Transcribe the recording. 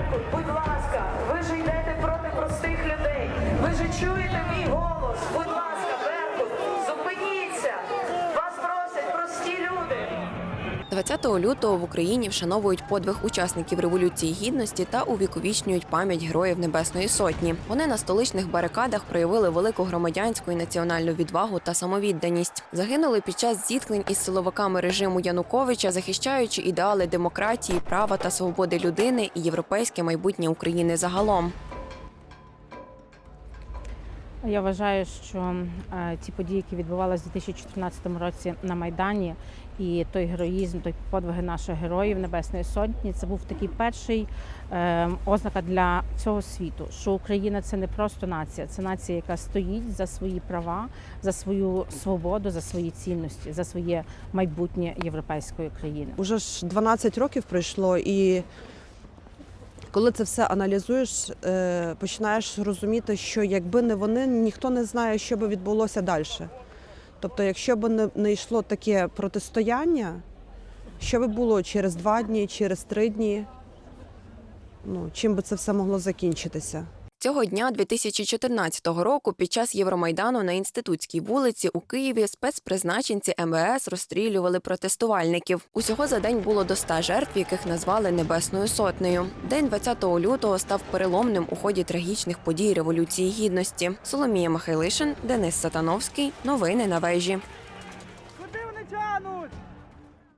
порядку, будь ласка, ви ж йдете проти простих людей. Ви ж чуєте мій голос. 20 лютого в Україні вшановують подвиг учасників революції гідності та увіковічнюють пам'ять героїв Небесної Сотні. Вони на столичних барикадах проявили велику громадянську і національну відвагу та самовідданість. Загинули під час зіткнень із силовиками режиму Януковича, захищаючи ідеали демократії, права та свободи людини і європейське майбутнє України загалом. Я вважаю, що е, ті події, які відбувалися у 2014 році на Майдані, і той героїзм, той подвиги наших героїв Небесної Сотні, це був такий перший е, ознака для всього світу, що Україна це не просто нація, це нація, яка стоїть за свої права, за свою свободу, за свої цінності, за своє майбутнє європейської країни. Уже ж 12 років пройшло, і коли це все аналізуєш, е, починаєш розуміти, що якби не вони, ніхто не знає, що би відбулося далі. Тобто, якщо б не, не йшло таке протистояння, що би було через два дні, через три дні, ну, чим би це все могло закінчитися? Цього дня 2014 року під час Євромайдану на інститутській вулиці у Києві спецпризначенці МВС розстрілювали протестувальників. Усього за день було до 100 жертв, яких назвали Небесною сотнею. День 20 лютого став переломним у ході трагічних подій Революції Гідності. Соломія Михайлишин, Денис Сатановський. Новини на вежі. Куди вони тянуть?